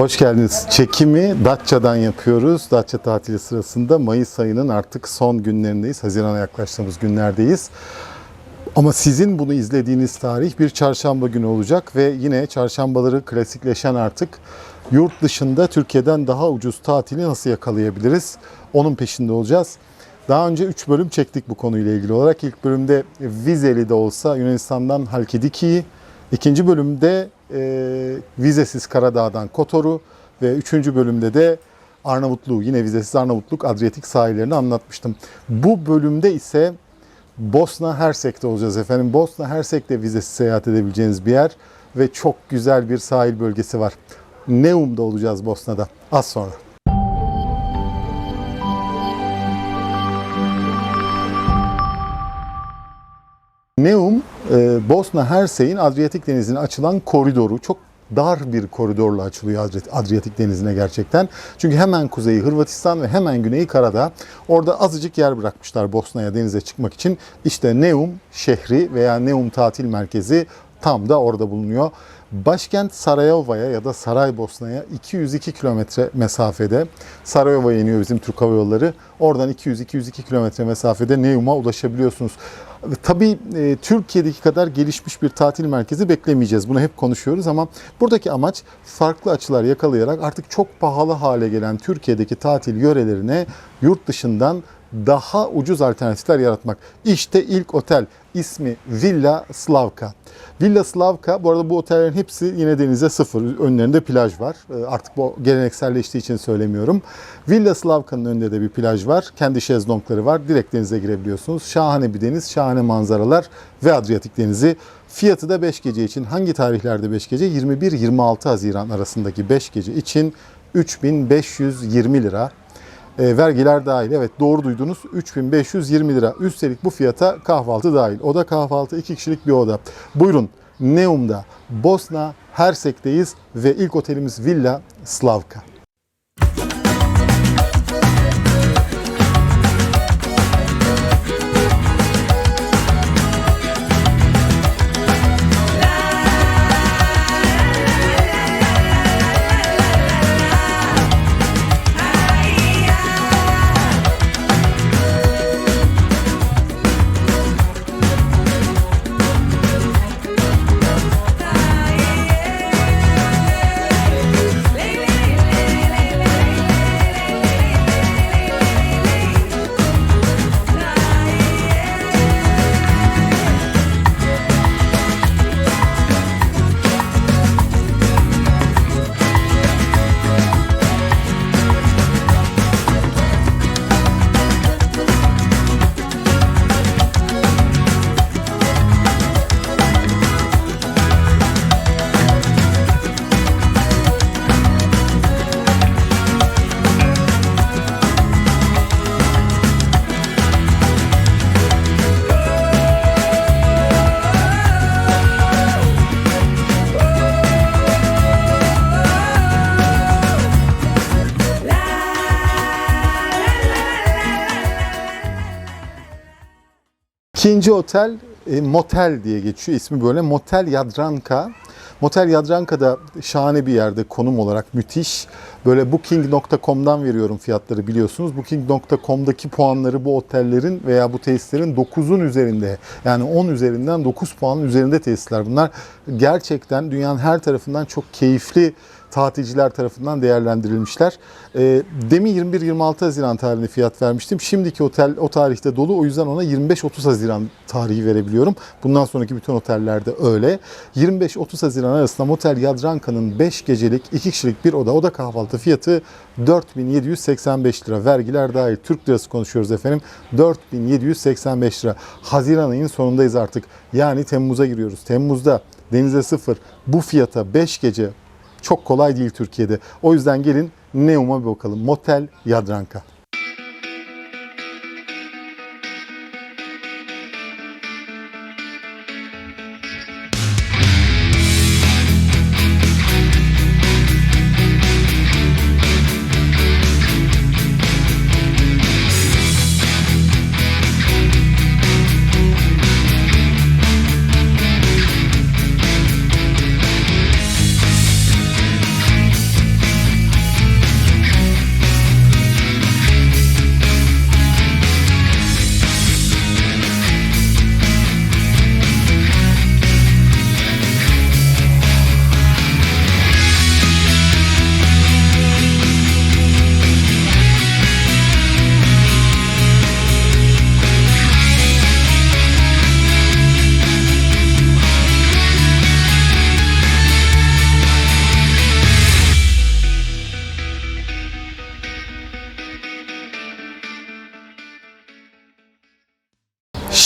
Hoş geldiniz. Çekimi Datça'dan yapıyoruz. Datça tatili sırasında Mayıs ayının artık son günlerindeyiz. Haziran'a yaklaştığımız günlerdeyiz. Ama sizin bunu izlediğiniz tarih bir çarşamba günü olacak ve yine çarşambaları klasikleşen artık yurt dışında Türkiye'den daha ucuz tatili nasıl yakalayabiliriz? Onun peşinde olacağız. Daha önce 3 bölüm çektik bu konuyla ilgili olarak. İlk bölümde vizeli de olsa Yunanistan'dan Halkidiki'yi, ikinci bölümde e, vizesiz Karadağ'dan Kotor'u ve üçüncü bölümde de Arnavutluğu, yine vizesiz Arnavutluk Adriyatik sahillerini anlatmıştım. Bu bölümde ise Bosna Hersek'te olacağız efendim. Bosna Hersek'te vizesiz seyahat edebileceğiniz bir yer ve çok güzel bir sahil bölgesi var. Neum'da olacağız Bosna'da. Az sonra. Neum, e, Bosna Hersek'in Adriyatik Denizi'ne açılan koridoru. Çok dar bir koridorla açılıyor Adri- Adriyatik Denizi'ne gerçekten. Çünkü hemen kuzeyi Hırvatistan ve hemen güneyi Karadağ. Orada azıcık yer bırakmışlar Bosna'ya denize çıkmak için. İşte Neum şehri veya Neum tatil merkezi tam da orada bulunuyor. Başkent Sarayova'ya ya da Saraybosna'ya 202 kilometre mesafede. Sarayova'ya iniyor bizim Türk Hava Yolları. Oradan 200-202 kilometre mesafede Neum'a ulaşabiliyorsunuz. Tabii e, Türkiye'deki kadar gelişmiş bir tatil merkezi beklemeyeceğiz. Bunu hep konuşuyoruz ama buradaki amaç farklı açılar yakalayarak artık çok pahalı hale gelen Türkiye'deki tatil yörelerine yurt dışından daha ucuz alternatifler yaratmak. İşte ilk otel ismi Villa Slavka. Villa Slavka bu arada bu otellerin hepsi yine denize sıfır. Önlerinde plaj var. Ee, Artık bu gelenekselleştiği için söylemiyorum. Villa Slavka'nın önünde de bir plaj var. Kendi şezlongları var. Direkt denize girebiliyorsunuz. Şahane bir deniz, şahane manzaralar ve Adriyatik Denizi. Fiyatı da 5 gece için. Hangi tarihlerde 5 gece? 21-26 Haziran arasındaki 5 gece için 3520 lira. E, vergiler dahil. Evet doğru duydunuz. 3520 lira. Üstelik bu fiyata kahvaltı dahil. Oda kahvaltı iki kişilik bir oda. Buyurun Neum'da Bosna Hersek'teyiz ve ilk otelimiz Villa Slavka. İkinci otel e, motel diye geçiyor. İsmi böyle Motel Yadranka. Motel Yadranka da şahane bir yerde konum olarak müthiş. Böyle booking.com'dan veriyorum fiyatları biliyorsunuz. Booking.com'daki puanları bu otellerin veya bu tesislerin 9'un üzerinde. Yani 10 üzerinden 9 puanın üzerinde tesisler. Bunlar gerçekten dünyanın her tarafından çok keyifli tatilciler tarafından değerlendirilmişler. E, demin 21-26 Haziran tarihinde fiyat vermiştim. Şimdiki otel o tarihte dolu. O yüzden ona 25-30 Haziran tarihi verebiliyorum. Bundan sonraki bütün otellerde öyle. 25-30 Haziran arasında Motel Yadranka'nın 5 gecelik 2 kişilik bir oda. Oda kahvaltı fiyatı 4785 lira. Vergiler dahil Türk lirası konuşuyoruz efendim. 4785 lira. Haziran ayının sonundayız artık. Yani Temmuz'a giriyoruz. Temmuz'da denize sıfır bu fiyata 5 gece çok kolay değil Türkiye'de. O yüzden gelin Neum'a bir bakalım. Motel Yadranka.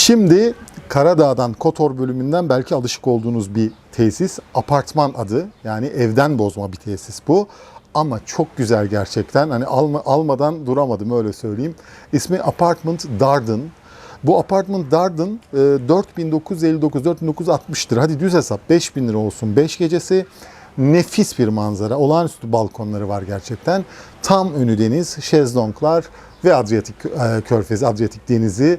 Şimdi Karadağ'dan Kotor bölümünden belki alışık olduğunuz bir tesis. Apartman adı. Yani evden bozma bir tesis bu. Ama çok güzel gerçekten. Hani alma, almadan duramadım öyle söyleyeyim. İsmi Apartment Darden. Bu Apartment Darden e, 4959 4960'tır. Hadi düz hesap 5000 lira olsun 5 gecesi. Nefis bir manzara. Olağanüstü balkonları var gerçekten. Tam önü deniz, şezlonglar ve Adriyatik e, Körfezi, Adriyatik Denizi.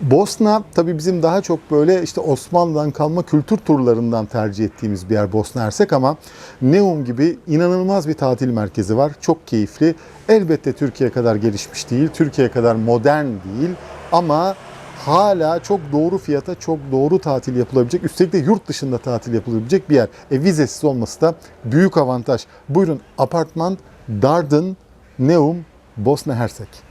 Bosna tabii bizim daha çok böyle işte Osmanlı'dan kalma kültür turlarından tercih ettiğimiz bir yer Bosna Hersek ama Neum gibi inanılmaz bir tatil merkezi var. Çok keyifli. Elbette Türkiye kadar gelişmiş değil, Türkiye kadar modern değil ama hala çok doğru fiyata çok doğru tatil yapılabilecek. Üstelik de yurt dışında tatil yapılabilecek bir yer. E vizesiz olması da büyük avantaj. Buyurun apartman Darden Neum Bosna Hersek.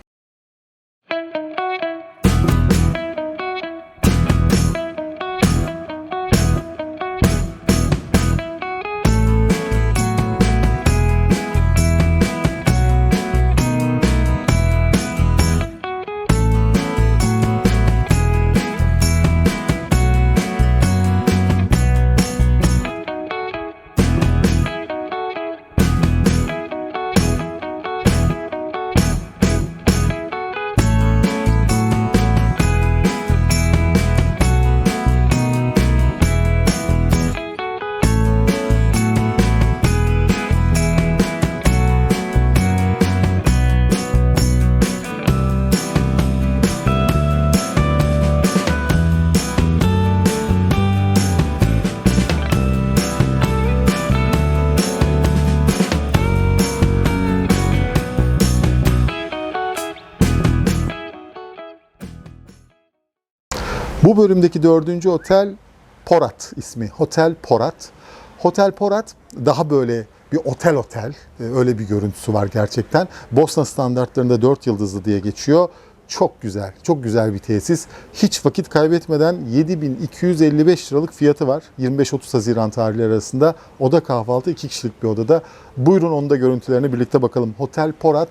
Bu bölümdeki dördüncü otel Porat ismi. Hotel Porat. Hotel Porat daha böyle bir otel otel. Ee, Öyle bir görüntüsü var gerçekten. Bosna standartlarında 4 yıldızlı diye geçiyor. Çok güzel, çok güzel bir tesis. Hiç vakit kaybetmeden 7255 liralık fiyatı var. 25-30 Haziran tarihleri arasında. Oda kahvaltı 2 kişilik bir odada. Buyurun onun da görüntülerine birlikte bakalım. Hotel Porat,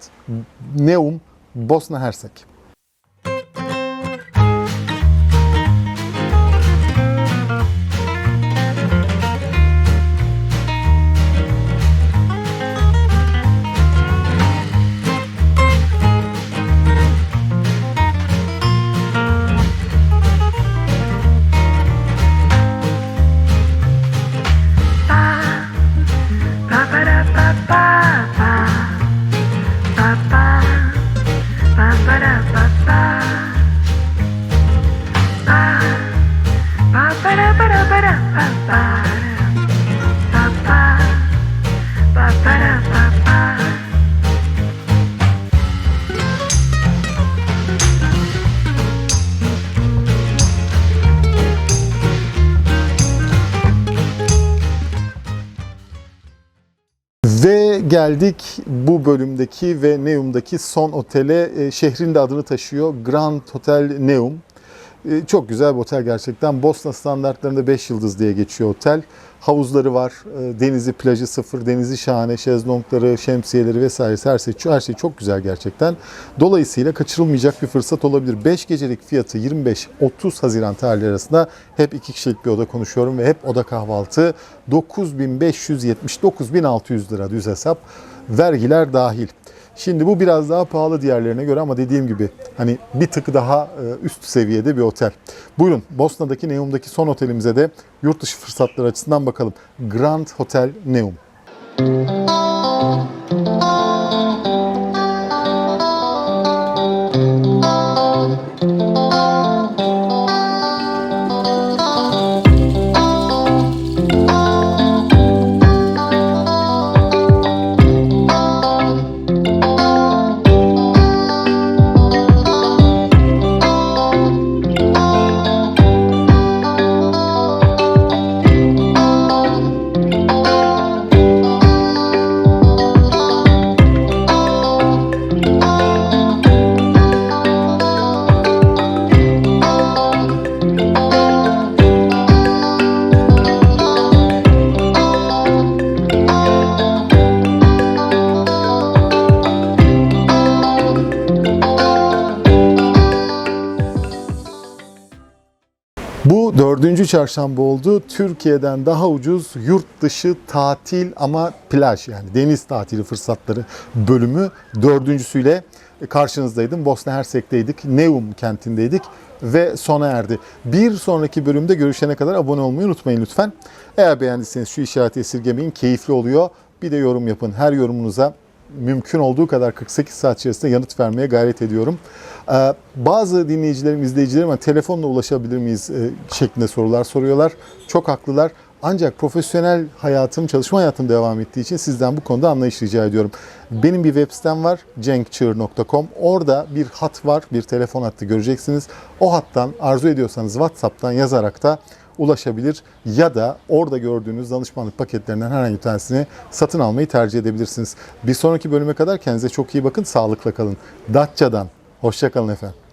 Neum, Bosna Hersek. Geldik bu bölümdeki ve Neum'daki son otele. E, Şehrin de adını taşıyor. Grand Hotel Neum. E, Çok güzel bir otel gerçekten. Bosna standartlarında 5 yıldız diye geçiyor otel. Havuzları var. e, Denizi, plajı sıfır. Denizi şahane. Şezlongları, şemsiyeleri vesairesi her şey, her şey çok güzel gerçekten. Dolayısıyla kaçırılmayacak bir fırsat olabilir. 5 gecelik fiyatı 25-30 Haziran tarihleri arasında hep 2 kişilik bir oda konuşuyorum ve hep oda kahvaltı 9570-9600 lira düz hesap. Vergiler dahil. Şimdi bu biraz daha pahalı diğerlerine göre ama dediğim gibi hani bir tık daha e, üst seviyede bir otel. Buyurun Bosna'daki Neum'daki son otelimize de yurt dışı fırsatları açısından bakalım. Grand Hotel Neum. Üçüncü çarşamba oldu. Türkiye'den daha ucuz yurt dışı tatil ama plaj yani deniz tatili fırsatları bölümü dördüncüsüyle karşınızdaydım. Bosna Hersek'teydik. Neum kentindeydik ve sona erdi. Bir sonraki bölümde görüşene kadar abone olmayı unutmayın lütfen. Eğer beğendiyseniz şu işareti esirgemeyin. Keyifli oluyor. Bir de yorum yapın. Her yorumunuza mümkün olduğu kadar 48 saat içerisinde yanıt vermeye gayret ediyorum. Ee, bazı dinleyicilerim, izleyicilerim "Ha, telefonla ulaşabilir miyiz e, şeklinde sorular soruyorlar. Çok haklılar. Ancak profesyonel hayatım, çalışma hayatım devam ettiği için sizden bu konuda anlayış rica ediyorum. Benim bir web sitem var, cenkçığır.com. Orada bir hat var, bir telefon hattı göreceksiniz. O hattan arzu ediyorsanız WhatsApp'tan yazarak da ulaşabilir ya da orada gördüğünüz danışmanlık paketlerinden herhangi bir tanesini satın almayı tercih edebilirsiniz. Bir sonraki bölüme kadar kendinize çok iyi bakın, sağlıkla kalın. Datça'dan, hoşçakalın efendim.